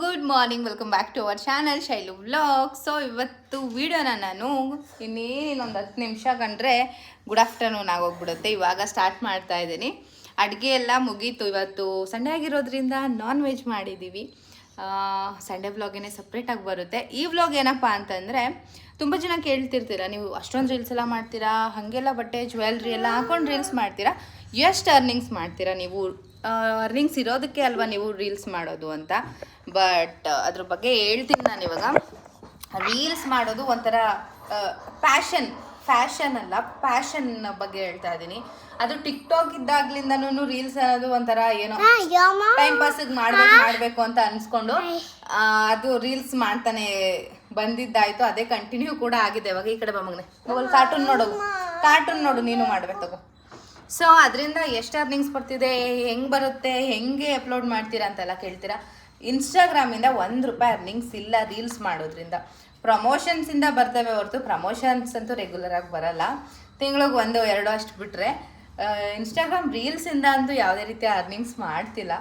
Good morning welcome back to our channel Shailu vlog so ಇವತ್ತು ವಿಡಿಯೋನ ನಾನು ಇನ್ನೇನೊಂದು ಹತ್ತು ನಿಮಿಷ ಕಂಡ್ರೆ ಗುಡ್ ಆಫ್ಟರ್ನೂನ್ ಆಗೋಗ್ಬಿಡುತ್ತೆ. ಇವಾಗ ಸ್ಟಾರ್ಟ್ ಮಾಡ್ತಾ ಇದ್ದೀನಿ. ಅಡುಗೆ ಎಲ್ಲ ಮುಗೀತು. ಇವತ್ತು ಸಂಡೆ ಆಗಿರೋದ್ರಿಂದ ನಾನ್ ವೆಜ್ ಮಾಡಿದ್ದೀವಿ ಸಂಡೇ ವ್ಲಾಗೇನೆ ಸಪ್ರೇಟಾಗಿ ಬರುತ್ತೆ. ಈ ವ್ಲಾಗ್ ಏನಪ್ಪ ಅಂತಂದರೆ, ತುಂಬ ಜನ ಕೇಳ್ತಿರ್ತೀರ, ನೀವು ಅಷ್ಟೊಂದು ರೀಲ್ಸ್ ಎಲ್ಲ ಮಾಡ್ತೀರಾ, ಹಾಗೆಲ್ಲ ಬಟ್ಟೆ ಜ್ಯುವೆಲ್ರಿ ಎಲ್ಲ ಹಾಕೊಂಡು ರೀಲ್ಸ್ ಮಾಡ್ತೀರಾ ಎಷ್ಟು ಅರ್ನಿಂಗ್ಸ್ ಮಾಡ್ತೀರಾ ನೀವು? ಅರ್ನಿಂಗ್ಸ್ ಇರೋದಕ್ಕೆ ಅಲ್ವಾ ನೀವು ರೀಲ್ಸ್ ಮಾಡೋದು ಅಂತ? ಬಟ್ ಅದ್ರ ಬಗ್ಗೆ ಹೇಳ್ತೀನಿ ನಾನು ಇವಾಗ. ರೀಲ್ಸ್ ಮಾಡೋದು ಒಂಥರ ಪ್ಯಾಷನ್ ಫ್ಯಾಷನ್ ಅಲ್ಲ ಪ್ಯಾಷನ್ ಬಗ್ಗೆ ಹೇಳ್ತಾ ಇದ್ದೀನಿ. ಅದು ಟಿಕ್ ಟಾಕ್ ಇದ್ದಾಗ್ಲಿಂದನೂ ರೀಲ್ಸ್ ಅನ್ನೋದು ಒಂಥರ ಏನೋ ಟೈಮ್ ಪಾಸಿಗೆ ಮಾಡ್ಬೇಕು ಮಾಡ್ಬೇಕು ಅಂತ ಅನ್ಸ್ಕೊಂಡು ಅದು ರೀಲ್ಸ್ ಮಾಡ್ತಾನೆ ಬಂದಿದ್ದಾಯ್ತು. ಅದೇ ಕಂಟಿನ್ಯೂ ಕೂಡ ಆಗಿದೆ ಇವಾಗ. ಈ ಕಡೆ ಬಮ್ಮಗ್ನೆ ಮೊಬೈಲ್ ಕಾರ್ಟೂನ್ ನೋಡು. ಕಾರ್ಟೂನ್ ನೋಡು ನೀನು ಮಾಡ್ಬೇಕು ತಗೋ. ಸೊ ಅದರಿಂದ ಎಷ್ಟು ಅರ್ನಿಂಗ್ಸ್ ಬರ್ತಿದೆ ಹೆಂಗೆ ಬರುತ್ತೆ? ಹೆಂಗೆ ಅಪ್ಲೋಡ್ ಮಾಡ್ತೀರಾ ಅಂತೆಲ್ಲ ಕೇಳ್ತೀರಾ? ಇನ್ಸ್ಟಾಗ್ರಾಮಿಂದ ಒಂದು ರೂಪಾಯಿ ಅರ್ನಿಂಗ್ಸ್ ಇಲ್ಲ ರೀಲ್ಸ್ ಮಾಡೋದ್ರಿಂದ. ಪ್ರಮೋಷನ್ಸಿಂದ ಬರ್ತವೆ ಹೊರತು ಪ್ರಮೋಷನ್ಸ್ ಅಂತೂ ರೆಗ್ಯುಲರ್ ಆಗಿ ಬರಲ್ಲ. ತಿಂಗಳಿಗೆ ಒಂದು, ಎರಡು ಅಷ್ಟು ಬಿಟ್ಟರೆ ಇನ್ಸ್ಟಾಗ್ರಾಮ್ ರೀಲ್ಸಿಂದ ಅಂತೂ ಯಾವುದೇ ರೀತಿಯ ಅರ್ನಿಂಗ್ಸ್ ಮಾಡ್ತಿಲ್ಲ.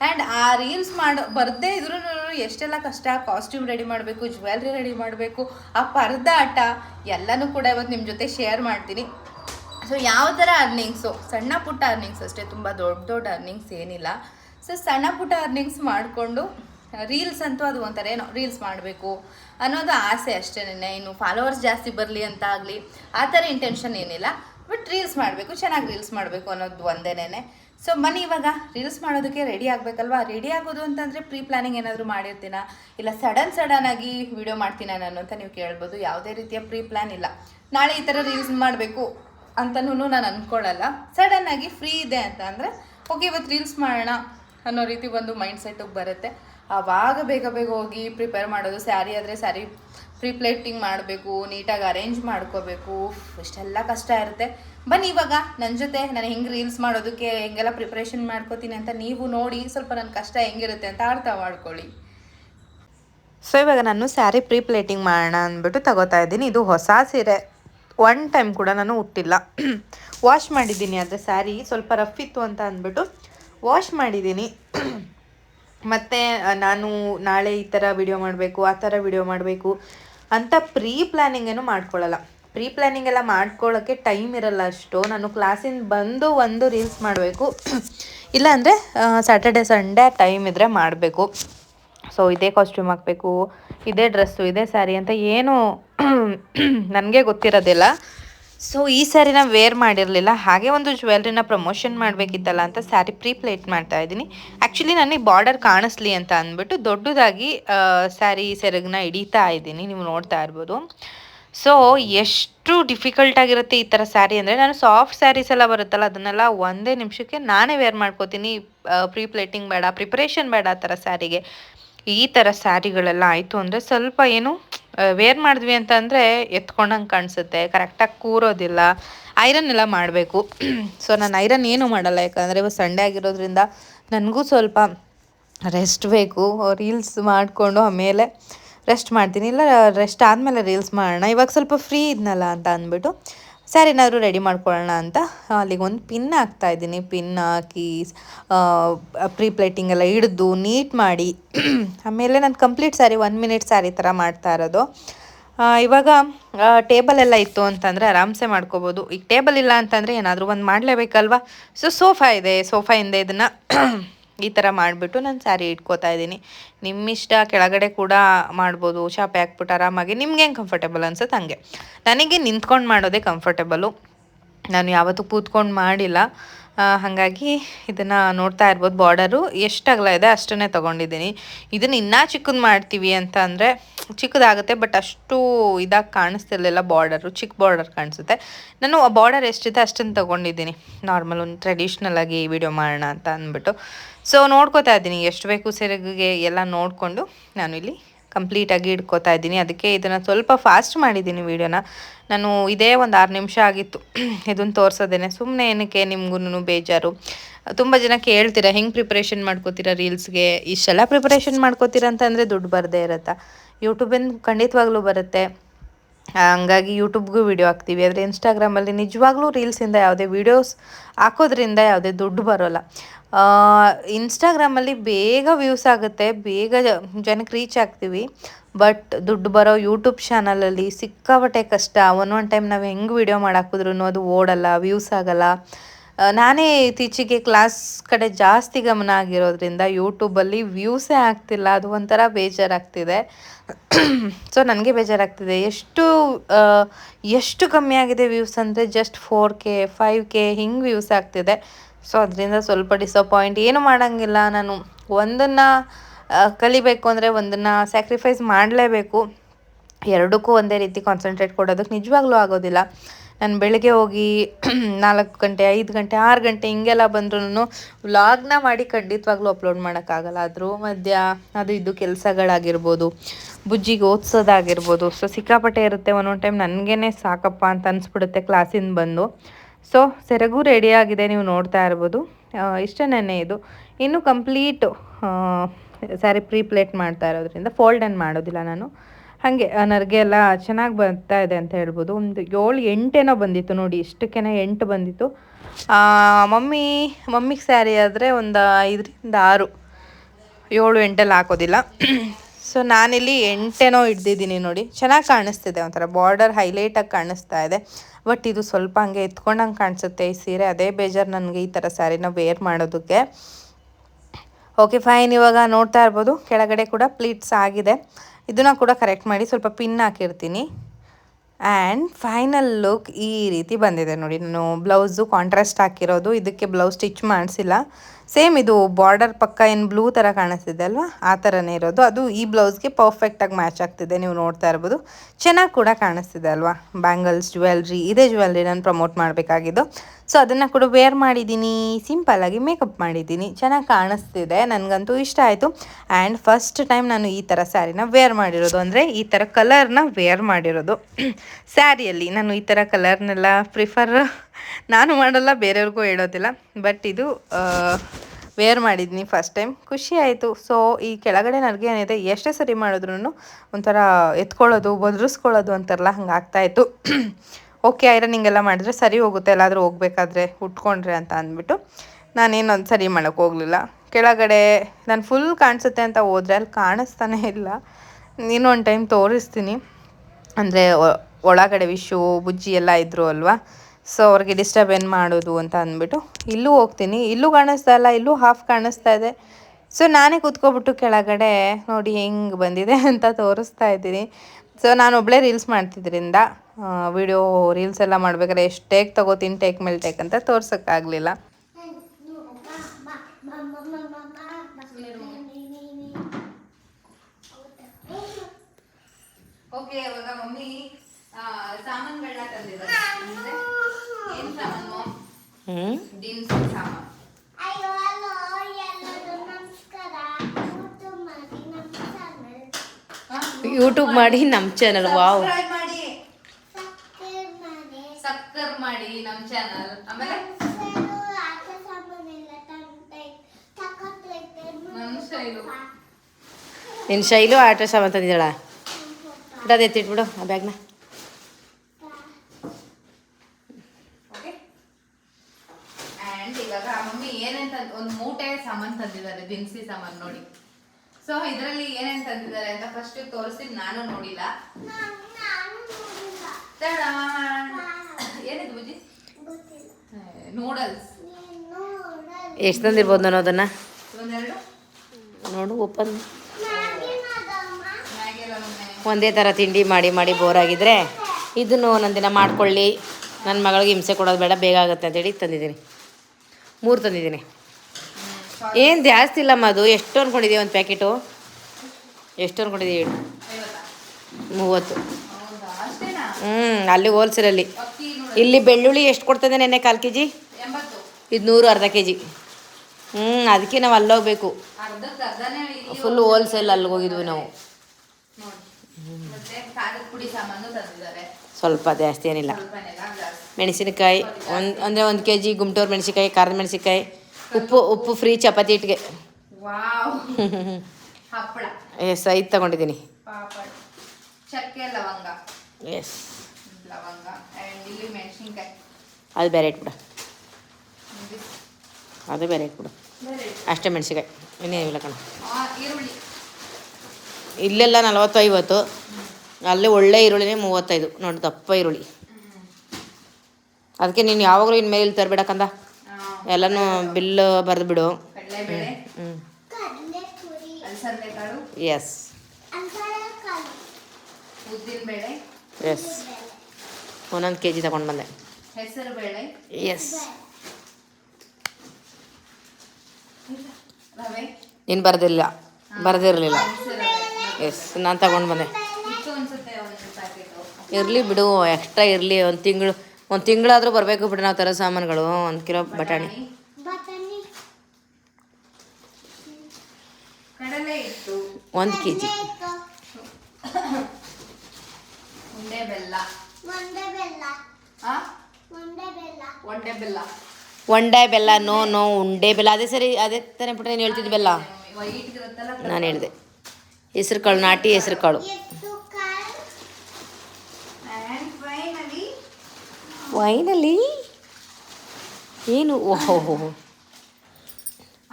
ಆ್ಯಂಡ್ ಆ ರೀಲ್ಸ್ ಮಾಡೋ, ಬರದೇ ಇದ್ರೂ ಎಷ್ಟೆಲ್ಲ ಕಷ್ಟ? ಕಾಸ್ಟ್ಯೂಮ್ ರೆಡಿ ಮಾಡಬೇಕು ಜ್ಯುವೆಲ್ರಿ ರೆಡಿ ಮಾಡಬೇಕು, ಆ ಪರದಾಟ ಎಲ್ಲನೂ ಕೂಡ ಇವತ್ತು ನಿಮ್ಮ ಜೊತೆ ಶೇರ್ ಮಾಡ್ತೀನಿ. ಸೊ ಯಾವ ಥರ ಅರ್ನಿಂಗ್ಸು ಸಣ್ಣ ಪುಟ್ಟ ಅರ್ನಿಂಗ್ಸ್ ಅಷ್ಟೇ, ತುಂಬ ದೊಡ್ಡ ದೊಡ್ಡ ಅರ್ನಿಂಗ್ಸ್ ಏನಿಲ್ಲ. ಸೊ ಸಣ್ಣ ಪುಟ್ಟ ಅರ್ನಿಂಗ್ಸ್ ಮಾಡಿಕೊಂಡು ರೀಲ್ಸ್ ಅಂತೂ ಅದು ಒಂಥರ ಏನೋ ರೀಲ್ಸ್ ಮಾಡಬೇಕು ಅನ್ನೋದು ಆಸೆ ಅಷ್ಟೇ ಇನ್ನು ಫಾಲೋವರ್ಸ್ ಜಾಸ್ತಿ ಬರಲಿ ಅಂತ ಆಗಲಿ, ಆ ಥರ ಇಂಟೆನ್ಷನ್ ಏನಿಲ್ಲ. ಬಟ್ ರೀಲ್ಸ್ ಮಾಡಬೇಕು, ಚೆನ್ನಾಗಿ ರೀಲ್ಸ್ ಮಾಡಬೇಕು ಅನ್ನೋದು ಒಂದೇನೇ ಸೊ ಬನ್ನಿ ಇವಾಗ ರೀಲ್ಸ್ ಮಾಡೋದಕ್ಕೆ ರೆಡಿ ಆಗಬೇಕಲ್ವಾ? ರೆಡಿ ಆಗೋದು ಅಂತಂದರೆ ಪ್ರೀ ಪ್ಲಾನಿಂಗ್ ಏನಾದರೂ ಮಾಡಿರ್ತೀನ? ಇಲ್ಲ ಸಡನ್ ಸಡನ್ ಆಗಿ ವಿಡಿಯೋ ಮಾಡ್ತೀನ ನಾನು ಅಂತ ನೀವು ಕೇಳ್ಬೋದು. ಯಾವುದೇ ರೀತಿಯ ಪ್ರೀ ಪ್ಲಾನ್ ಇಲ್ಲ. ನಾಳೆ ಈ ಥರ ರೀಲ್ಸ್ ಮಾಡಬೇಕು. ಅಂತನೂ ನಾನು ಅಂದ್ಕೊಳ್ಳಲ್ಲ ಆಗಿ ಫ್ರೀ ಇದೆ ಅಂತ ಅಂದರೆ ಓಕೆ ಇವತ್ತು ರೀಲ್ಸ್ ಮಾಡೋಣ ಅನ್ನೋ ರೀತಿ ಒಂದು ಮೈಂಡ್ ಸೆಟ್ಟಿಗೆ ಬರುತ್ತೆ. ಆವಾಗ ಬೇಗ ಬೇಗ ಹೋಗಿ ಪ್ರಿಪೇರ್ ಮಾಡೋದು ಸ್ಯಾರಿ ಆದರೆ ಸ್ಯಾರಿ ಪ್ಲೇಟಿಂಗ್ ಮಾಡಬೇಕು ನೀಟಾಗಿ ಅರೇಂಜ್ ಮಾಡ್ಕೋಬೇಕು. ಇಷ್ಟೆಲ್ಲ ಕಷ್ಟ ಇರುತ್ತೆ. ಬನ್ನಿ ಇವಾಗ ನನ್ನ ಜೊತೆ ನಾನು ಹೆಂಗೆ ರೀಲ್ಸ್ ಮಾಡೋದಕ್ಕೆ ಹೆಂಗೆಲ್ಲ ಪ್ರಿಪ್ರೇಷನ್ ಮಾಡ್ಕೋತೀನಿ ಅಂತ ನೀವು ನೋಡಿ ಸ್ವಲ್ಪ ನನ್ನ ಕಷ್ಟ ಹೆಂಗಿರುತ್ತೆ ಅಂತ ಅರ್ಥ ಮಾಡ್ಕೊಳ್ಳಿ. ಸೊ ಇವಾಗ ನಾನು ಸ್ಯಾರಿ ಪ್ರೀ ಪ್ಲೇಟಿಂಗ್ ಮಾಡೋಣ ಅಂದ್ಬಿಟ್ಟು ತಗೋತಾ ಇದ್ದೀನಿ. ಇದು ಹೊಸ ಸೀರೆ. ಒನ್ ಟೈಮ್ ಕೂಡ ನಾನು ಉಟ್ಟಿಲ್ಲ. ವಾಶ್ ಮಾಡಿದ್ದೀನಿ, ಆದರೆ ಸ್ಯಾರಿ ಸ್ವಲ್ಪ ರಫ್ ಇತ್ತು ಅಂತ ಅಂದ್ಬಿಟ್ಟು ವಾಶ್ ಮಾಡಿದ್ದೀನಿ. ಮತ್ತು ನಾನು ನಾಳೆ ಈ ಥರ ವಿಡಿಯೋ ಮಾಡಬೇಕು, ಆ ಥರ ವಿಡಿಯೋ ಮಾಡಬೇಕು ಅಂತ ಪ್ರೀ ಪ್ಲ್ಯಾನಿಂಗ್ ಏನು ಮಾಡ್ಕೊಳ್ಳಲ್ಲ. ಪ್ರೀ ಪ್ಲ್ಯಾನಿಂಗ್ ಎಲ್ಲ ಮಾಡ್ಕೊಳ್ಳೋಕ್ಕೆ ಟೈಮ್ ಇರಲ್ಲ ಅಷ್ಟು. ನಾನು ಕ್ಲಾಸಿಂದ ಬಂದು ಒಂದು ರೀಲ್ಸ್ ಮಾಡಬೇಕು. ಇಲ್ಲಾಂದರೆ ಸ್ಯಾಟರ್ಡೆ ಸಂಡೇ ಟೈಮ್ ಇದ್ದರೆ ಮಾಡಬೇಕು. ಸೊ ಇದೇ ಕಾಸ್ಟ್ಯೂಮ್ ಹಾಕಬೇಕು, ಇದೇ ಡ್ರೆಸ್ಸು ಇದೇ ಸ್ಯಾರಿ ಅಂತ ಏನು ನನಗೆ ಗೊತ್ತಿರೋದಿಲ್ಲ. ಸೊ ಈ ಸ್ಯಾರಿನ ವೇರ್ ಮಾಡಿರಲಿಲ್ಲ. ಹಾಗೆ ಒಂದು ಜ್ಯುವೆಲ್ರಿನ ಪ್ರಮೋಷನ್ ಮಾಡಬೇಕಿತ್ತಲ್ಲ ಅಂತ ಸ್ಯಾರಿ ಪ್ರೀ ಪ್ಲೇಟ್ ಮಾಡ್ತಾ ಇದ್ದೀನಿ. ಆ್ಯಕ್ಚುಲಿ ನನಗೆ ಬಾರ್ಡರ್ ಕಾಣಿಸ್ಲಿ ಅಂತ ಅಂದ್ಬಿಟ್ಟು ದೊಡ್ಡದಾಗಿ ಸ್ಯಾರಿ ಸೆರಗನ್ನ ಹಿಡಿತಾ ಇದ್ದೀನಿ. ನೀವು ನೋಡ್ತಾ ಇರ್ಬೋದು. ಸೊ ಎಷ್ಟು ಡಿಫಿಕಲ್ಟ್ ಆಗಿರುತ್ತೆ ಈ ಥರ ಸ್ಯಾರಿ ಅಂದರೆ, ನಾನು ಸಾಫ್ಟ್ ಸ್ಯಾರೀಸ್ ಎಲ್ಲ ಬರುತ್ತಲ್ಲ, ಅದನ್ನೆಲ್ಲ ಒಂದೇ ನಿಮಿಷಕ್ಕೆ ನಾನೇ ವೇರ್ ಮಾಡ್ಕೋತೀನಿ. ಪ್ರೀ ಪ್ಲೇಟಿಂಗ್ ಬೇಡ ಪ್ರಿಪ್ರೇಷನ್ ಬೇಡ ಆ ಥರ ಸ್ಯಾರಿಗೆ ಈ ಥರ ಸ್ಯಾರಿಗಳೆಲ್ಲ ಆಯಿತು ಅಂದರೆ ಸ್ವಲ್ಪ ಏನು ವೇರ್ ಮಾಡಿದ್ವಿ ಅಂತಂದರೆ ಎತ್ಕೊಂಡಂಗೆ ಕಾಣಿಸುತ್ತೆ ಕರೆಕ್ಟಾಗಿ ಕೂರೋದಿಲ್ಲ. ಐರನ್ ಎಲ್ಲ ಮಾಡಬೇಕು. ಸೊ ನಾನು ಐರನ್ ಏನೂ ಮಾಡಲ್ಲ, ಯಾಕಂದರೆ ಇವಾಗ ಸಂಡೇ ಆಗಿರೋದ್ರಿಂದ ನನಗೂ ಸ್ವಲ್ಪ ರೆಸ್ಟ್ ಬೇಕು. ರೀಲ್ಸ್ ಮಾಡಿಕೊಂಡು ಆಮೇಲೆ ರೆಸ್ಟ್ ಮಾಡ್ತೀನಿ. ಇಲ್ಲ ರೆಸ್ಟ್ ಆದಮೇಲೆ ರೀಲ್ಸ್ ಮಾಡೋಣ. ಇವಾಗ ಸ್ವಲ್ಪ ಫ್ರೀ ಇದ್ನಲ್ಲ ಅಂತ ಅಂದ್ಬಿಟ್ಟು. ಸ್ಯಾರಿ ಏನಾದರೂ ರೆಡಿ ಮಾಡ್ಕೊಳ್ಳೋಣ ಅಂತ ಅಲ್ಲಿಗೆ ಒಂದು ಪಿನ್ ಹಾಕ್ತಾ ಇದ್ದೀನಿ. ಪಿನ್ ಹಾಕಿ ಪ್ರೀ ಪ್ಲೇಟಿಂಗ್ ಎಲ್ಲ ಹಿಡಿದು ನೀಟ್ ಮಾಡಿ, ಆಮೇಲೆ ನಾನು complete sari one minute sari ಥರ ಮಾಡ್ತಾ ಇರೋದು. ಇವಾಗ ಟೇಬಲ್ ಎಲ್ಲ ಇತ್ತು ಅಂತಂದರೆ ಆರಾಮ್ಸೆ ಮಾಡ್ಕೋಬೋದು. ಈಗ ಟೇಬಲ್ ಇಲ್ಲ ಅಂತಂದರೆ ಏನಾದರೂ ಒಂದು ಮಾಡಲೇಬೇಕಲ್ವಾ? ಸೊ ಸೋಫಾ ಇದೆ. ಸೋಫಾಯಿಂದ ಇದನ್ನು ಈ ಥರ ಮಾಡಿಬಿಟ್ಟು ನಾನು ಸ್ಯಾರಿ ಇಟ್ಕೋತಾ ಇದ್ದೀನಿ. ನಿಮ್ಮ ಇಷ್ಟ ಕೆಳಗಡೆ ಕೂಡ ಮಾಡ್ಬೋದು. ಚಾಪೆ ಹಾಕ್ಬಿಟ್ಟು ಆರಾಮಾಗಿ ನಿಮ್ಗೆ ಹೆಂಗೆ ಕಂಫರ್ಟೇಬಲ್ ಅನ್ಸುತ್ತೆ ಹಂಗೆ. ನನಗೆ ನಿಂತ್ಕೊಂಡು ಮಾಡೋದೇ ಕಂಫರ್ಟೇಬಲು ನಾನು ಯಾವತ್ತೂ ಕೂತ್ಕೊಂಡು ಮಾಡಿಲ್ಲ. ಹಾಗಾಗಿ ಇದನ್ನು ನೋಡ್ತಾ ಇರ್ಬೋದು ಬಾರ್ಡರು. ಎಷ್ಟು ಅಗಲ ಇದೆ? ಅಷ್ಟನ್ನೇ ತೊಗೊಂಡಿದ್ದೀನಿ. ಇದನ್ನು ಇನ್ನೂ ಚಿಕ್ಕದು ಮಾಡ್ತೀವಿ ಅಂತ ಅಂದರೆ ಚಿಕ್ಕದಾಗುತ್ತೆ, ಬಟ್ ಅಷ್ಟು ಇದಾಗಿ ಕಾಣಿಸ್ತಿರ್ಲಿಲ್ಲ ಬಾರ್ಡರು. ಚಿಕ್ಕ ಬಾರ್ಡರ್ ಕಾಣಿಸುತ್ತೆ. ನಾನು ಆ ಬಾರ್ಡರ್ ಎಷ್ಟಿದೆ ಅಷ್ಟನ್ನು ತೊಗೊಂಡಿದ್ದೀನಿ. ನಾರ್ಮಲ್ ಒಂದು ಟ್ರೆಡಿಷ್ನಲ್ ಆಗಿ ವಿಡಿಯೋ ಮಾಡೋಣ ಅಂತ ಅಂದ್ಬಿಟ್ಟು. ಸೊ ನೋಡ್ಕೋತಾ ಇದ್ದೀನಿ. ಎಷ್ಟು ಬೇಕು ಸೆರಗಿಗೆ ಎಲ್ಲ ನೋಡಿಕೊಂಡು ನಾನು ಇಲ್ಲಿ ಕಂಪ್ಲೀಟಾಗಿ ಇಟ್ಕೋತಾ ಇದ್ದೀನಿ. ಅದಕ್ಕೆ ಇದನ್ನು ಸ್ವಲ್ಪ ಫಾಸ್ಟ್ ಮಾಡಿದ್ದೀನಿ ವೀಡಿಯೋನ ನಾನು ಇದೇ ಒಂದು ಆರು ನಿಮಿಷ ಆಗಿತ್ತು. ಇದನ್ನು ತೋರಿಸೋದೇನೆ. ಸುಮ್ಮನೆ ಏನಕ್ಕೆ ನಿಮ್ಗೂ ಬೇಜಾರು. ತುಂಬ ಜನ ಕೇಳ್ತೀರಾ, ಹೆಂಗೆ ಪ್ರಿಪ್ರೇಷನ್ ಮಾಡ್ಕೋತೀರಾ ರೀಲ್ಸ್ಗೆ? ಇಷ್ಟೆಲ್ಲ ಪ್ರಿಪ್ರೇಷನ್ ಮಾಡ್ಕೋತೀರಾ? ಅಂತಂದರೆ ದುಡ್ಡು ಬರದೇ ಇರುತ್ತಾ? ಯೂಟ್ಯೂಬಿಂದ ಖಂಡಿತವಾಗ್ಲೂ ಬರುತ್ತೆ. ಹಂಗಾಗಿ ಯೂಟ್ಯೂಬ್ಗೂ ವಿಡಿಯೋ ಹಾಕ್ತೀವಿ. ಆದರೆ ಇನ್ಸ್ಟಾಗ್ರಾಮಲ್ಲಿ ನಿಜವಾಗ್ಲೂ ರೀಲ್ಸಿಂದ ಯಾವುದೇ ವೀಡಿಯೋಸ್ ಹಾಕೋದ್ರಿಂದ ಯಾವುದೇ ದುಡ್ಡು ಬರೋಲ್ಲ. ಇನ್ಸ್ಟಾಗ್ರಾಮಲ್ಲಿ ಬೇಗ ವ್ಯೂಸ್ ಆಗುತ್ತೆ. ಬೇಗ ಜನಕ್ಕೆ ರೀಚ್ ಆಗ್ತೀವಿ. ಬಟ್ ದುಡ್ಡು ಬರೋ ಯೂಟ್ಯೂಬ್ ಚಾನಲಲ್ಲಿ ಸಿಕ್ಕಾಪಟ್ಟೆ ಕಷ್ಟ. ಒನ್ ಒನ್ ಟೈಮ್ ನಾವು ಹೆಂಗೆ ವೀಡಿಯೋ ಮಾಡಾಕಿದ್ರು ಅದು ಓಡಲ್ಲ ವ್ಯೂಸ್ ಆಗಲ್ಲ. ನಾನೇ ಇತ್ತೀಚೆಗೆ ಕ್ಲಾಸ್ ಕಡೆ ಜಾಸ್ತಿ ಗಮನ ಆಗಿರೋದ್ರಿಂದ ಯೂಟ್ಯೂಬಲ್ಲಿ ವ್ಯೂಸೇ ಆಗ್ತಿಲ್ಲ. ಅದು ಒಂಥರ ಬೇಜಾರಾಗ್ತಿದೆ. ಸೊ ನನಗೆ ಬೇಜಾರಾಗ್ತಿದೆ. ಎಷ್ಟು ಎಷ್ಟು ಕಮ್ಮಿ ಆಗಿದೆ ವ್ಯೂಸ್ ಅಂದರೆ just four K five K ಹಿಂಗೆ ವ್ಯೂಸ್ ಆಗ್ತಿದೆ. ಸೊ ಅದರಿಂದ ಸ್ವಲ್ಪ ಡಿಸಪಾಯಿಂಟ್ ಏನು ಮಾಡೋಂಗಿಲ್ಲ. ನಾನು ಒಂದನ್ನು ಕಲಿಬೇಕು ಅಂದರೆ ಒಂದನ್ನು ಸ್ಯಾಕ್ರಿಫೈಸ್ ಮಾಡಲೇಬೇಕು. ಎರಡಕ್ಕೂ ಒಂದೇ ರೀತಿ ಕಾನ್ಸಂಟ್ರೇಟ್ ಕೊಡೋದಕ್ಕೆ ನಿಜವಾಗ್ಲೂ ಆಗೋದಿಲ್ಲ. ನಾನು ಬೆಳಗ್ಗೆ ಹೋಗಿ ನಾಲ್ಕು ಗಂಟೆ, ಐದು ಗಂಟೆ, ಆರು ಗಂಟೆ ಹಿಂಗೆಲ್ಲ ಬಂದ್ರೂ ವ್ಲಾಗ್ನ ಮಾಡಿ ಖಂಡಿತವಾಗ್ಲೂ ಅಪ್ಲೋಡ್ ಮಾಡೋಕ್ಕಾಗಲ್ಲ. ಅದ್ರ ಮಧ್ಯ ಅದು ಇದು ಕೆಲಸಗಳಾಗಿರ್ಬೋದು, ಬುಜ್ಜಿಗೆ ಓದಿಸೋದಾಗಿರ್ಬೋದು, ಸೊ ಸಿಕ್ಕಾಪಟ್ಟೆ ಇರುತ್ತೆ. ಒಂದೊಂದು ಟೈಮ್ ನನಗೇ ಸಾಕಪ್ಪ ಅಂತ ಅನಿಸ್ಬಿಡುತ್ತೆ ಕ್ಲಾಸಿಂದ ಬಂದು. ಸೊ ಸೆರಗು ರೆಡಿಯಾಗಿದೆ ನೀವು ನೋಡ್ತಾ ಇರ್ಬೋದು. ಇಷ್ಟನೇ ಇದು. ಇನ್ನು ಕಂಪ್ಲೀಟು ಸ್ಯಾರಿ ಪ್ರೀ ಪ್ಲೇಟ್ ಮಾಡ್ತಾ ಇರೋದ್ರಿಂದ ಫೋಲ್ಡ್ ಏನು ಮಾಡೋದಿಲ್ಲ ನಾನು. ಹಾಗೆ ನರ್ಗೆ ಎಲ್ಲ ಚೆನ್ನಾಗಿ ಬರ್ತಾ ಇದೆ ಅಂತ ಹೇಳ್ಬೋದು. ಒಂದು ಏಳು, ಎಂಟೇನೋ ಬಂದಿತ್ತು ನೋಡಿ, ಇಷ್ಟಕ್ಕೇನೋ ಎಂಟು ಬಂದಿತ್ತು. ಮಮ್ಮಿ, ಮಮ್ಮಿಗೆ ಸ್ಯಾರಿ ಆದರೆ ಒಂದು ಐದರಿಂದ ಆರು. ಏಳು, ಎಂಟಲ್ಲಿ ಹಾಕೋದಿಲ್ಲ. ಸೊ, ನಾನಿಲ್ಲಿ ಎಂಟೇನೋ ಹಿಡ್ದಿದ್ದೀನಿ ನೋಡಿ. ಚೆನ್ನಾಗಿ ಕಾಣಿಸ್ತಿದೆ ಒಂಥರ, ಬಾರ್ಡರ್ ಹೈಲೈಟಾಗಿ ಕಾಣಿಸ್ತಾ ಇದೆ. ಬಟ್ ಇದು ಸ್ವಲ್ಪ ಹಂಗೆ ಎತ್ಕೊಂಡಂಗೆ ಕಾಣಿಸುತ್ತೆ ಈ ಸೀರೆ. ಅದೇ ಬೇಜಾರು ನನಗೆ ಈ ಥರ ಸ್ಯಾರಿನ ವೇರ್ ಮಾಡೋದಕ್ಕೆ. ಓಕೆ, ಫೈನ್ ಇವಾಗ ನೋಡ್ತಾ ಇರ್ಬೋದು. ಕೆಳಗಡೆ ಕೂಡ ಪ್ಲೀಟ್ಸ್ ಆಗಿದೆ. ಇದನ್ನು ಕೂಡ ಕರೆಕ್ಟ್ ಮಾಡಿ ಸ್ವಲ್ಪ ಪಿನ್ ಹಾಕಿರ್ತೀನಿ. ಆ್ಯಂಡ್ ಫೈನಲ್ ಲುಕ್ ಈ ರೀತಿ ಬಂದಿದೆ ನೋಡಿ. ನಾನು ಬ್ಲೌಸು ಕಾಂಟ್ರಾಸ್ಟ್ ಹಾಕಿರೋದು. ಇದಕ್ಕೆ ಬ್ಲೌಸ್ ಸ್ಟಿಚ್ ಮಾಡಿಸಿಲ್ಲ. ಸೇಮ್ ಇದು ಬಾರ್ಡರ್ ಪಕ್ಕ ಏನು ಬ್ಲೂ ಥರ ಕಾಣಿಸ್ತಿದೆ ಅಲ್ವಾ? ಆ ಥರನೇ ಇರೋದು. ಅದು ಈ ಬ್ಲೌಸ್ಗೆ ಪರ್ಫೆಕ್ಟಾಗಿ ಮ್ಯಾಚ್ ಆಗ್ತಿದೆ. ನೀವು ನೋಡ್ತಾ ಇರ್ಬೋದು. ಚೆನ್ನಾಗಿ ಕೂಡ ಕಾಣಿಸ್ತಿದೆ ಅಲ್ವಾ? ಬ್ಯಾಂಗಲ್ಸ್ ಜ್ಯುವೆಲ್ರಿ ಇದೇ ಜ್ಯುವೆಲ್ರಿ ನಾನು ಪ್ರಮೋಟ್ ಮಾಡಬೇಕಾಗಿದ್ದು. ಸೊ ಅದನ್ನು ಕೂಡ ವೇರ್ ಮಾಡಿದ್ದೀನಿ ಸಿಂಪಲ್ಲಾಗಿ ಮೇಕಪ್ ಮಾಡಿದ್ದೀನಿ ಚೆನ್ನಾಗಿ ಕಾಣಿಸ್ತಿದೆ. ನನಗಂತೂ ಇಷ್ಟ ಆಯಿತು. ಆ್ಯಂಡ್ ಫಸ್ಟ್ ಟೈಮ್ ನಾನು ಈ ಥರ ಸ್ಯಾರಿನ ವೇರ್ ಮಾಡಿರೋದು ಅಂದರೆ ಈ ಥರ ಕಲರ್ನ ವೇರ್ ಮಾಡಿರೋದು. ಸ್ಯಾರಿಯಲ್ಲಿ ನಾನು ಈ ಥರ ಕಲರ್ನೆಲ್ಲ ಪ್ರಿಫರ್ ನಾನು ಮಾಡಲ್ಲ, ಬೇರೆಯವ್ರಿಗೂ ಹೇಳೋದಿಲ್ಲ. ಬಟ್ ಇದು ವೇರ್ ಮಾಡಿದ್ನಿ ಫಸ್ಟ್ ಟೈಮ್ ಖುಷಿ ಆಯಿತು. ಸೊ ಈ ಕೆಳಗಡೆ ನನಗೆ ಏನಿದೆ, ಎಷ್ಟೇ ಸರಿ ಮಾಡಿದ್ರು ಒಂಥರ ಎತ್ಕೊಳ್ಳೋದು ಬದಲಿಸ್ಕೊಳ್ಳೋದು ಅಂತಾರಲ್ಲ, ಹಂಗೆ ಆಗ್ತಾಯಿತ್ತು ಓಕೆ ಹಿಂಗೆಲ್ಲ ಮಾಡಿದ್ರೆ ಸರಿ ಹೋಗುತ್ತೆ. ಎಲ್ಲಾದರೂ ಹೋಗ್ಬೇಕಾದ್ರೆ ಉಟ್ಕೊಂಡ್ರೆ ಅಂತ ಅಂದ್ಬಿಟ್ಟು ನಾನೇನೊಂದು ಸರಿ ಮಾಡೋಕ್ಕೆ ಹೋಗಲಿಲ್ಲ. ಕೆಳಗಡೆ ನಾನು ಫುಲ್ ಕಾಣಿಸುತ್ತೆ ಅಂತ ಹೋದರೆ ಅಲ್ಲಿ ಕಾಣಿಸ್ತಾನೆ ಇಲ್ಲ. ಇನ್ನೊಂದು ಟೈಮ್ ತೋರಿಸ್ತೀನಿ. ಅಂದರೆ ಒಳಗಡೆ ವಿಶು ಬುಜ್ಜಿ ಎಲ್ಲ ಇದ್ದರು ಅಲ್ವಾ? ಸೊ ಅವ್ರಿಗೆ ಡಿಸ್ಟರ್ಬ್ ಏನು ಮಾಡೋದು ಅಂತ ಅಂದ್ಬಿಟ್ಟು ಇಲ್ಲೂ ಹೋಗ್ತೀನಿ. ಇಲ್ಲೂ ಕಾಣಿಸ್ತಾ ಇಲ್ಲ, ಇಲ್ಲೂ ಹಾಫ್ ಕಾಣಿಸ್ತಾ ಇದೆ. ಸೊ ನಾನೇ ಕೂತ್ಕೊಬಿಟ್ಟು ಕೆಳಗಡೆ ನೋಡಿ ಹೆಂಗೆ ಬಂದಿದೆ ಅಂತ ತೋರಿಸ್ತಾ ಇದ್ದೀನಿ. ಸೊ ನಾನು ಒಬ್ಬಳೇ ರೀಲ್ಸ್ ಮಾಡ್ತಿದ್ರಿಂದ ವಿಡಿಯೋ ರೀಲ್ಸ್ ಎಲ್ಲ ಮಾಡ್ಬೇಕಾದ್ರೆ ಎಷ್ಟು ಟೇಕ್ ತಗೋತೀನಿ ಟೇಕ್ ಮೇಲೆ ಟೇಕ್ ಅಂತ ತೋರ್ಸೋಕ್ಕಾಗಲಿಲ್ಲ. ಓಕೆ ಇವಾಗ ಮಮ್ಮಿ ಸಾಮಾನುಗಳನ್ನ ತಂದಿದ್ದಾರೆ. ಯೂಟ್ಯೂಬ್ ಮಾಡಿ ನಮ್ಮ ಚಾನಲ್ ಯೂಟ್ಯೂಬ್ ಮಾಡಿ ನಮ್ಮ ಚಾನಲ್ ವಾವ್ Subscribe ಮಾಡಿ. ನಮ್ಮ ಚಾನಲ್ ಆಮೇಲೆ ನನ್ನ ಶೈಲು. ಆಟ ಸಾಮಾನು ತಂದಿದ್ದಾಳ? ಬಿಡೋದು ಎತ್ತಿಟ್ಬಿಡು ಆ ಬ್ಯಾಗ್ನ ಓಕೆ ಆ್ಯಂಡ್ ಇವಾಗ ಮಮ್ಮಿ ಏನೇನು ತಂದ್ ಒಂದು ಮೂಟೆ ಸಾಮಾನು ತಂದಿದ್ದಾರೆ ದಿನಸಿ ಸಾಮಾನು ನೋಡಿ. ಸೊ ಇದರಲ್ಲಿ ಏನೇನು ತಂದಿದ್ದಾರೆ ಅಂತ ಫಸ್ಟ್ ತೋರಿಸಿ ನಾನು ನೋಡಿಲ್ಲ. ಏನಿದು ಬುಜ್ಜಿ? ಗೊತ್ತಿಲ್ಲ. ನೂಡಲ್ಸ್ ಎಷ್ಟು ತಂದಿರ್ಬೋದು ನಾನು ಅದನ್ನ? ಒಂದೆರಡು? ನೋಡು ಓಪನ್. ಒಂದೇ ಥರ ತಿಂಡಿ ಮಾಡಿ ಮಾಡಿ ಬೋರ್ ಆಗಿದ್ರೆ ಇದನ್ನು ಒಂದೊಂದಿನ ದಿನ ಮಾಡ್ಕೊಳ್ಳಿ. ನನ್ನ ಮಗಳಿಗೆ ಹಿಂಸೆ ಕೊಡೋದು ಬೇಡ ಬೇಗ ಆಗುತ್ತೆ ಅಂತೇಳಿ ತಂದಿದ್ದೀನಿ. ಮೂರು ತಂದಿದ್ದೀನಿ. ಏನು ಜಾಸ್ತಿ ಇಲ್ಲಮ್ಮ ಅದು ಎಷ್ಟು ಅಂದ್ಕೊಂಡಿದ್ದೀವಿ ಒಂದು ಪ್ಯಾಕೆಟು? ಎಷ್ಟು ಅಂದ್ಕೊಂಡಿದ್ದೀವಿ ಮೂವತ್ತು. ಹ್ಞೂ ಅಲ್ಲಿ ಹೋಲ್ಸೇಲಲ್ಲಿ ಇಲ್ಲಿ ಬೆಳ್ಳುಳ್ಳಿ ಎಷ್ಟು ಕೊಡ್ತದೆ ನೆನ್ನೆ ಕಾಲು ಕೆ ಜಿ ಇದು ನೂರು ಅರ್ಧ ಕೆ ಜಿ ಹ್ಞೂ ಅದಕ್ಕೆ ನಾವು ಅಲ್ಲೋಗ್ಬೇಕು. ಫುಲ್ ಹೋಲ್ಸೇಲ್ ಅಲ್ಲಿಗೆ ಹೋಗಿದ್ವಿ ನಾವು. ಸ್ವಲ್ಪ ಜಾಸ್ತಿ ಏನಿಲ್ಲ. ಮೆಣಸಿನಕಾಯಿ ಒಂದು ಅಂದರೆ ಒಂದು ಕೆ ಜಿ ಗುಂಟೂರು ಮೆಣಸಿನಕಾಯಿ ಖಾರದ ಮೆಣಸಿನ್ಕಾಯಿ ಉಪ್ಪು ಉಪ್ಪು ಫ್ರೀ ಚಪಾತಿ ಇಟ್ಟಿಗೆ ಎಸ್ ಐದು ತಗೊಂಡಿದ್ದೀನಿ. ಎಸ್ ಮೆಣಸಿನ್ಕಾಯಿ. ಅದು ಬೇರೆ ಇಟ್ಬಿಡು. ಅದು ಬೇರೆ ಇಟ್ಬಿಡು. ಅಷ್ಟೇ ಮೆಣಸಿಕಾಯಿ ಇನ್ನೇನಿಲ್ಲ ಕಣ. ಇಲ್ಲೆಲ್ಲ ನಲವತ್ತು ಐವತ್ತು ಅಲ್ಲೇ ಒಳ್ಳೆ ಈರುಳ್ಳಿನೇ ಮೂವತ್ತೈದು. ನೋಡಿ ದಪ್ಪ ಈರುಳ್ಳಿ. ಅದಕ್ಕೆ ನೀನು ಯಾವಾಗಲೂ ಇನ್ಮೇಲೆ ತರಬೇಡ ಕಂದ. ಎಲ್ಲನೂ ಬಿಲ್ ಬರೆದು ಬಿಡು. ಎಸ್ ಎಸ್ ಒಂದೊಂದು ಕೆ ಜಿ ತಗೊಂಡು ಬಂದೆ. ಎಸ್ ನೀನು ಬರೆದಿಲ್ಲ. ಬರೆದಿರಲಿಲ್ಲ. ಎಸ್ ನಾನು ತಗೊಂಡು ಬಂದೆ. ಇರಲಿ ಬಿಡು ಎಕ್ಸ್ಟ್ರಾ ಇರಲಿ ಒಂದು ತಿಂಗಳು. ಒಂದು ತಿಂಗಳಾದರೂ ಬರಬೇಕು ಬಿಡಿ ನಾವು ತರೋ ಸಾಮಾನುಗಳು ಒಂದು ಕಿಲೋ ಬಟಾಣಿ. ಒಂದು ಕೆ ಜಿ ಉಂಡೆ ಬೆಲ್ಲ. ಒಂದೇ ಬೆಲ್ಲ. ಆ? ಒಂದೇ ಬೆಲ್ಲ. ಒಂಡೆ ಬೆಲ್ಲ. ನೋ ನೋ ಉಂಡೆ ಬೆಲ್ಲ. ಅದೇ ಸರಿ ಅದೇ ತಾನೇ ಬಿಟ್ಟರೆ ನೀನು ಹೇಳ್ತಿದ್ದೆ ಬೆಲ್ಲ? ವೈಟ್ ಇರುತ್ತಲ್ಲ ನಾನು ಹೇಳಿದೆ. ಹೆಸ್ರು ಕಾಳು ನಾಟಿ ಹೆಸ್ರು ಕಾಳು ಆ್ಯಂಡ್ ಫೈನಲಿ ವೈನಲ್ಲಿ? ಏನು? ಓಹೋ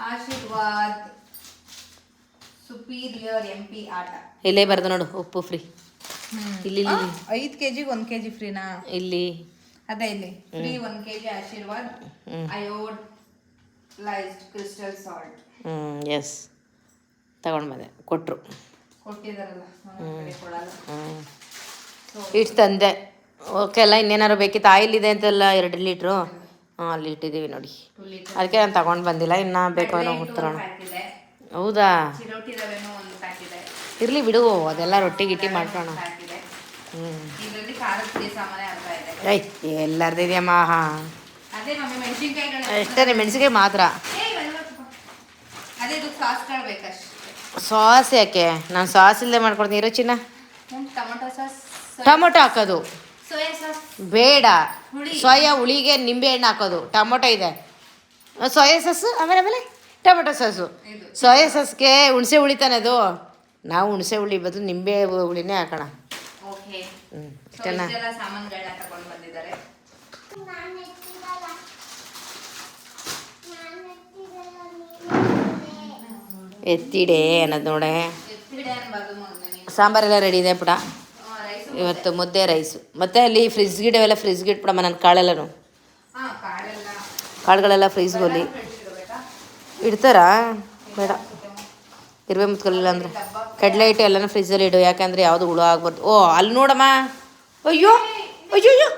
ಆಶೀರ್ವಾದ್ ಸುಪೀರಿಯರ್ ಎಂ ಪಿ ಆಟ. ಇಲ್ಲೇ ಬರ್ದು ನೋಡು ಉಪ್ಪು ಫ್ರೀ ಇಲ್ಲಿ ಇಲ್ಲಿ ಐದು ಕೆ ಜಿಗೆ ಒಂದು ಕೆ ಜಿ ಫ್ರೀನಾ ಇಲ್ಲಿ. ಅದೇ ಇಲ್ಲಿ. ಫ್ರೀ ಒಂದು K G Aashirvaad. Iodised crystal salt. ಹ್ಞೂ ಎಸ್ ತಗೊಂಡು ಬಂದೆ. ಕೊಟ್ಟರು ಕಡೆ ಕೊಡಲ್ಲ. ಹ್ಞೂ ಇಷ್ಟು ತಂದೆ. ಓಕೆ ಅಲ್ಲ ಇನ್ನೇನಾದ್ರು ಬೇಕಿತ್ತು? ಆಯಿಲ್ ಇದೆ ಅಂತೆಲ್ಲ ಎರಡು ಲೀಟ್ರು? ಹಾಂ ಅಲ್ಲಿ ಇಟ್ಟಿದ್ದೀವಿ ನೋಡಿ. ಅದಕ್ಕೆ ನಾನು ತಗೊಂಡು ಬಂದಿಲ್ಲ ಇನ್ನು ಬೇಕು ಏನೋ ತರೋಣ ಹೌದಾ? ಇರಲಿ ಬಿಡು ಅದೆಲ್ಲ ರೊಟ್ಟಿ ಗಿಟ್ಟಿ ಮಾಡ್ಕೋಣ ಹ್ಞೂ ಎಲ್ಲರದ್ದು ಇದೆಯಮ್ಮ ಹಾಂ. ಎಷ್ಟೇ ಮೆಣಸಿನ್ಕಾಯಿ ಮಾತ್ರ. ಸಾಸ್ ಯಾಕೆ? ನಾನು ಸಾಸ್ ಇಲ್ಲದೆ ಮಾಡ್ಕೊಡ್ತೀನಿ ಇರೋ ಚಿನ್ನ? ಟೊಮೊಟೊ ಹಾಕೋದು. ಬೇಡ. ಸೋಯಾ ಹುಳಿಗೆ ನಿಂಬೆ ಹಣ್ಣು ಹಾಕೋದು. ಟೊಮೊಟೊ ಇದೆ. ಸೋಯಾ ಸಾಸು ಆಮೇಲೆ ಆಮೇಲೆ ಟೊಮೊಟೊ ಸಾಸು. ಸೋಯಾ ಸಾಸ್ಗೆ ಹುಣಸೆ ಹುಳಿ ತಾನೆ ಅದು. ನಾವು ಹುಣಸೆ ಹುಳಿ ಬದಲು ನಿಂಬೆ ಹುಳಿನೇ ಹಾಕೋಣ. ಹ್ಞೂ ಇಷ್ಟೆಲ್ಲ ಎತ್ತಿಡೆ ಅನ್ನೋದು ನೋಡೆ. ಸಾಂಬಾರೆಲ್ಲ ರೆಡಿ ಇದೆ ಪುಟ. ಇವತ್ತು ಮುದ್ದೆ ರೈಸು. ಮತ್ತೆ ಅಲ್ಲಿ ಫ್ರಿಜ್ ಗಿಡವೆಲ್ಲ ಫ್ರಿಜ್ಗೆ ಇಟ್ಬಿಡಮ್ಮ ನನ್ನ ಕಾಳೆಲ್ಲನು. ಕಾಳುಗಳೆಲ್ಲ ಫ್ರಿಜ್ಗೆ ಹೋಲಿ ಇಡಬೇಕಾ ಇಡ್ತಾರಾ? ಬೇಡ. ಇರುವೆ ಮುತ್ಕೊಳ್ಳಿಲ್ಲ ಅಂದ್ರೆ. ಕಡಲೆ ಇಟ್ಟು ಎಲ್ಲನೂ ಫ್ರಿಜ್ಜಲ್ಲಿ ಇಡು. ಯಾಕಂದ್ರೆ ಯಾವುದು ಹುಳು ಆಗ್ಬಾರ್ದು. ಓ ಅಲ್ಲಿ ನೋಡಮ್ಮ. ಅಯ್ಯೋ ಅಯ್ಯೋ ಅಯ್ಯೋ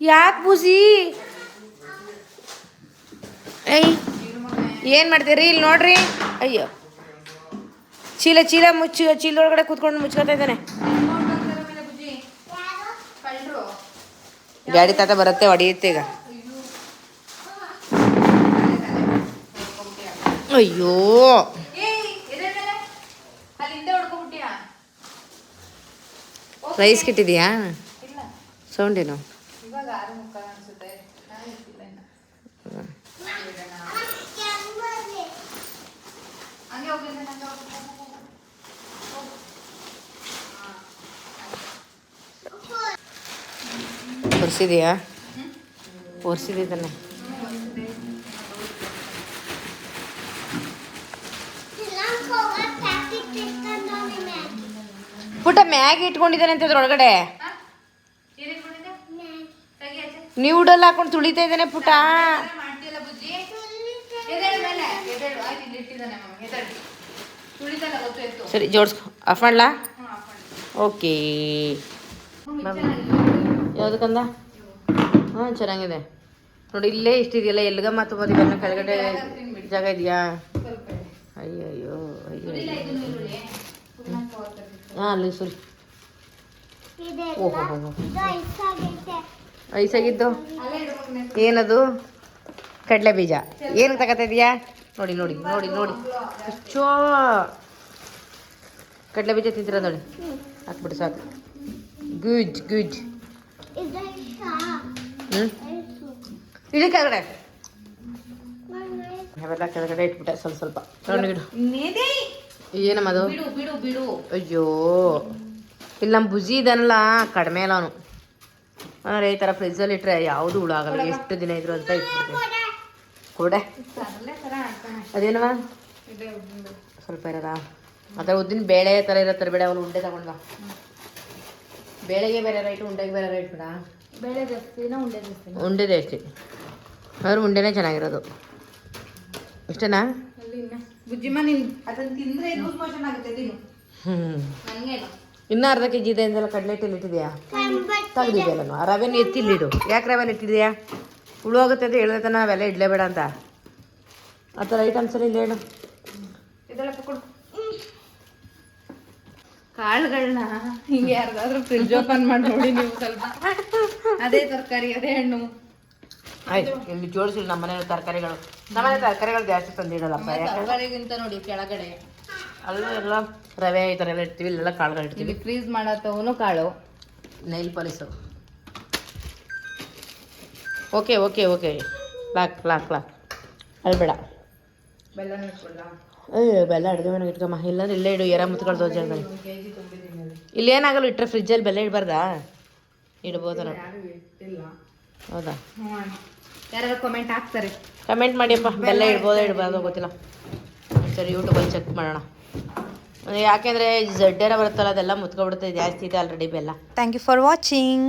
ಯಾಕೆ ಬೂಸಿ? ಏಯ್ ಏನು ಮಾಡ್ತೀರಿ? ಇಲ್ಲಿ ನೋಡ್ರಿ. ಅಯ್ಯೋ. ಚೀಲ ಚೀಲ ಮುಚ್ಚು ಚೀಲದೊಳಗಡೆ ಕೂತ್ಕೊಂಡು ಮುಚ್ಕೊತಾ ಇದ್ದಾನೆ ಬುಜ್ಜಿ ಯಾರು ಕಳ್ಳರು ಗಾಡಿ ತಾತ ಬರುತ್ತೆ ಹೊಡೆಯುತ್ತೆ ಈಗ. ಅಯ್ಯೋ. ರೈಸ್ ಕಿಟ್ಟಿದ್ಯಾ? ಇಲ್ಲ ಸೌಂಡ್ ಏನು ಇವಾಗ ಆರು ಮುಕ್ಕಾಲು ಅನ್ಸುತ್ತೆ ನಾನು ಇರ್ತಿಲ್ಲ ಇನ್ನು ಕೆಂಬಲ್ಲಿ ಹಂಗೆ ಹೋಗಿದ್ದೆ ಹಂಗೆ ಹೋಗಿದ್ದೆ ಒರೆಸಿದೆಯಾ ಒರೆಸಿದೆ ತಾನೆ. ಮ್ಯಾಗಿ ಪುಟ್ಟ ಮ್ಯಾಗಿ ಇಟ್ಕೊಂಡಿದ್ದಾನೆ ಅಂತ ಅದ್ರೊಳಗಡೆ ನೀವು ಹಾಕೊಂಡು ತುಳಿತಾ ಇದ್ದಾನೆ ಪುಟ ಸರಿ ಜೋಡಿಸ್ಕೊ. ಆಫ್ ಮಾಡ್ಲಾ? ಓಕೆ ಯಾವುದಕ್ಕಂದ ಹಾ ಚೆನ್ನಾಗಿದೆ. ನೋಡಿ ಇಲ್ಲೇ ಇಷ್ಟಿದೆಯಲ್ಲ ಎಲ್ಲಿಗ ಮತ್ತು ಮತ್ತೆ ಕೆಳಗಡೆ ಜಾಗ ಇದೆಯಾ? ಅಯ್ಯಯ್ಯೋ. ಅಯ್ಯೋ. ಹಾಂ ಅಲ್ಲಿ ಸುರಿ. ಓಹೋ ಐಸಾಗಿದ್ದು. ಏನದು? ಕಡಲೆ ಬೀಜ. ಏನಕ್ಕೆ ತಗೋತಿದ್ಯಾ ಇದೀಯಾ? ನೋಡಿ ನೋಡಿ ನೋಡಿ ನೋಡಿ. ಚೋ ಕಡಲೆ ಬೀಜ ತಿಂತೀರ ನೋಡಿ? ಹಾಕ್ಬಿಟ್ಟು ಸಾಕು. ಗುಜ್ ಗುಜ್. ಇಳಿ ಕೆಳಗಡೆ ಅವೆಲ್ಲ ಕೆಳಗಡೆ ಇಟ್ಬಿಟ್ಟೆ ಸ್ವಲ್ಪ ಸ್ವಲ್ಪ. ನೇದೇ ಏನಮ್ಮ ಅದು ಬಿಡು ಬಿಡು ಬಿಡು. ಅಯ್ಯೋ. ಇಲ್ಲಿ ನಮ್ಮ ಬುಜಿ ಇದನ್ನಲ್ಲ ಕಡಿಮೆ ಅಲ್ಲ ಅವನು. ಅಂದರೆ ಈ ಥರ ಫ್ರಿಜ್ಜಲ್ಲಿ ಇಟ್ಟರೆ ಯಾವುದು ಹುಳ ಆಗಲ್ಲ. ಎಷ್ಟು ದಿನ ಇದ್ರು ಅಂತ ಇಟ್ಬಿಡ್ತೀನಿ. ಕೊಡೆ. ಅದೇನವ? ಸ್ವಲ್ಪ ಇರೋದಾ ಆ ಥರ ಉದ್ದಿನ ಬೇಳೆ ಥರ ಇರತ್ತಾರೆ ಬೇಡ ಅವನು ಉಂಡೆ ತಗೊಂಡ ಬೇಳೆಗೆ ಬೇರೆ ರೈಟ್ ಉಂಡೆಗೆ ಬೇರೆ ರೈಟ್ ಬೇಡ. ಬೇಳೆ ಜಾಸ್ತಿನ ಉಂಡೆ ಜಾಸ್ತಿ. ಉಂಡೆ ಜಾಸ್ತಿ. ಆದ್ರೆ ಉಂಡೆನೇ ಚೆನ್ನಾಗಿರೋದು. ಇಷ್ಟನಾ ಬುಜ್ಜಿಮ್ಮ ನೀನು ಅದನ್ನ ತಿಂದ್ರೆ ಲೂಸ್ ಮೋಷನ್ ಆಗುತ್ತೆ ನೀನು ಹ್ಞೂ ಇನ್ನೂ ಅರ್ಧ ಕೆ ಜಿ ಇದೆ ಅಂದೆಲ್ಲ ಕಡಲೆ ಹಿಟ್ಟಲ್ಲಿ ಇಟ್ಟಿದ್ಯಾ? ತೆಗ್ದಿದ್ಯಲ್ಲ ಆ ರವೆನ ಎತ್ತಿಲ್ಲಿಡು ಯಾಕೆ ರವೆನ ಇಟ್ಟಿದ್ಯಾ ಹುಳು ಆಗುತ್ತೆ ಅಂತ ಹೇಳಿದ್ರೆ ನಾವೆಲ್ಲ ಇಡಲೇಬೇಡ ಅಂತ. ಆ ಥರ ಐಟಮ್ಸ್ ಎಲ್ಲ ಇಲ್ಲ ಹೇಳು ಇದೆಲ್ಲ ಕೊಡು ಕಾಳುಗಳನ್ನ ಹಿಂಗೆ ಯಾರ್ದಾದ್ರೂ ಫ್ರಿಜ್ ಓಪನ್ ಮಾಡಿ ನೋಡಿ ನೀವು ಸ್ವಲ್ಪ. ಅದೇ ತರಕಾರಿ ಅದೇ ಹಣ್ಣು. ಆಯ್ತು ಇಲ್ಲಿ ಜೋಡಿಸಿಲ್ಲ ನಮ್ಮ ಮನೆ ತರಕಾರಿಗಳು. ನಮ್ಮನೆ ತರಕಾರಿಗಳು ಜಾಸ್ತಿ ತಂದಿಡಲ್ಲಪ್ಪ ತರಕಾರಿಗಿಂತ ನೋಡಿ ಕೆಳಗಡೆ. ಅಲ್ಲೆಲ್ಲ ರವೆ ಈ ಥರ ಎಲ್ಲ ಇಡ್ತೀವಿ ಇಲ್ಲೆಲ್ಲ ಕಾಳುಗಳು ಇಡ್ತೀವಿ. ಫ್ರೀಸ್ ಮಾಡತ್ತವನು ಕಾಳು. Nail polish okay okay okay lock lock lock ಅಲ್ಬೇಡ ಬೆಲ್ಲನ ಇಟ್ಕೊಳ್ಳ ಬೆಲ್ಲ ಅಡುಗೆ ಮನೆಗೆ ಇಟ್ಕಮ್ಮ ಇಲ್ಲಾಂದ್ರೆ ಇಲ್ಲೇ ಇಡು ಎರ ಮುತ್ಕೊಳ್ದು ಜಾಗದಲ್ಲಿ ಇಲ್ಲಿ ಏನಾಗಲ್ಲ ಇಟ್ಟರೆ ಫ್ರಿಜ್ಜಲ್ಲಿ ಬೆಲ್ಲ ಇಡಬಾರ್ದಾ? ಇಡ್ಬೋದಲ್ಲ ನಾವು ಹೌದಾ? ಯಾರು ಕಮೆಂಟ್ ಹಾಕ್ತಾರೆ. ಕಮೆಂಟ್ ಮಾಡಿಯಪ್ಪ. ಬೆಲ್ಲ ಇಡ್ಬೋದಾ ಇಡ್ಬಾರ್ದು ಗೊತ್ತಿಲ್ಲ. ಸರಿ ಯೂಟ್ಯೂಬಲ್ಲಿ ಚೆಕ್ ಮಾಡೋಣ. ಯಾಕೆಂದರೆ ಜಡ್ಡೆರ ಬರುತ್ತಲ್ಲ ಅದೆಲ್ಲ ಮುತ್ಕೊಬಿಡುತ್ತೆ. ಜಾಸ್ತಿ ಇದೆ ಆಲ್ರೆಡಿ ಬೆಲ್ಲ. Thank you for watching